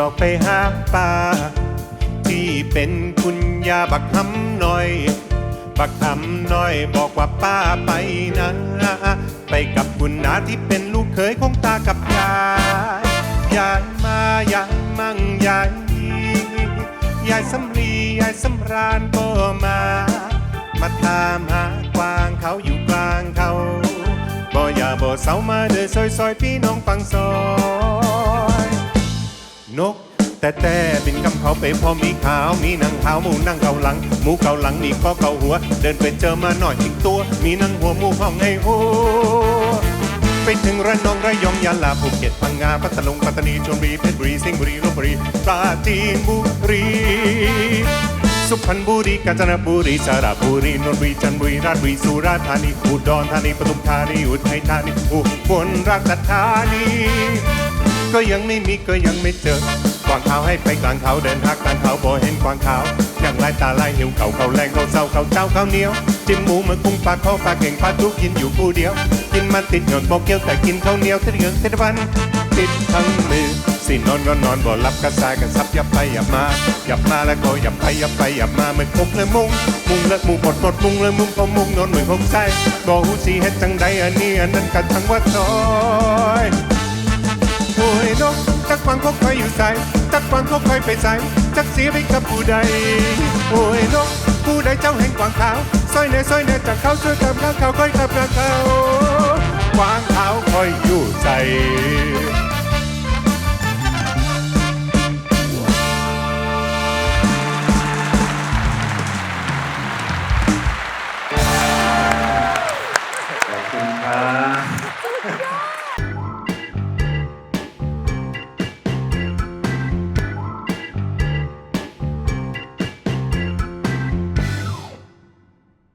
ออกไปหาปลาที่เป็นคุณยาบักคำน้อย บักคำน้อยบอกว่าป้าไปนะ ไปกับคุณนาที่เป็นลูกเขยของตากับยายยายมายายมั่งยายยายสำลียายสำราญก็มา มาตามหากวางเขาอยู่กลางเขาบ่อย่าบ่เสามาเด้อซอยซอยพี่น้องฟังซอย นก แต่แต่บินกำเขาไปพอมีขาวมีนางขาวหมูนั่งเกาหลัง หมูเกาหลังมีก็เกาหัว เดินไปเจอมาหน่อยอีกตัว มีนางหัวหมูห้องไอ้หัวไปถึงระนองระยองยะลาภูเก็ตพังงาพัทลุงปัตตานีชลบุรีเพชรบุรีสิงห์บุรีลบบุรีปราจีนบุรี สุพรรณบุรีกาญจนบุรีสระบุรีนนทบุรีจันทบุรีราชบุรีสุราษฎร์ธานีอุดรธานีปทุมธานีอุทัยธานีอุบลราชธานี ก็ยังไม่มีก็ยังไม่เจอกวางขาให้ไปกลางเขาเดินหักกลางเขาบ่เห็นกวางขาอย่างไรตาลายหิวเขาเขาแรงเขาเศร้าเขาเจ้าเขาเหนียว จิ้มหมูมากุ้งปลาเขาปลาเก่งปลาทุกกินอยู่ผู้เดียว กินมันติดหยดบอกเกี้ยวแต่กินข้าวเหนียวติดเหงือกติดวัน ติดทั้งมือสินอนก็นอนบ่หลับกระซายกันซับยับไปยับมายับมาแล้วก็ยับไปยับไปยับมาไม่คบเลยมุงมุงเลิกมุงปดปดมุงเลยมุงก็มุงนอนเหมือนคงใจบ่หูสีเฮ็ดจังใดอันนี้อันนั้นกันทั้งว่าซอยโอ้ยนกจักฟังเขาคอยอยู่ใส่จักฟังเขาคอยไปใส่จักเสียไปกับผู้ใดโอ้ยนกผู้ใดเจ้าแห่งกวางขาวซอยเนซอยเนจากเขาช่วยกับข้าเขาคอยกับเขากวางขาวคอยอยู่ใส่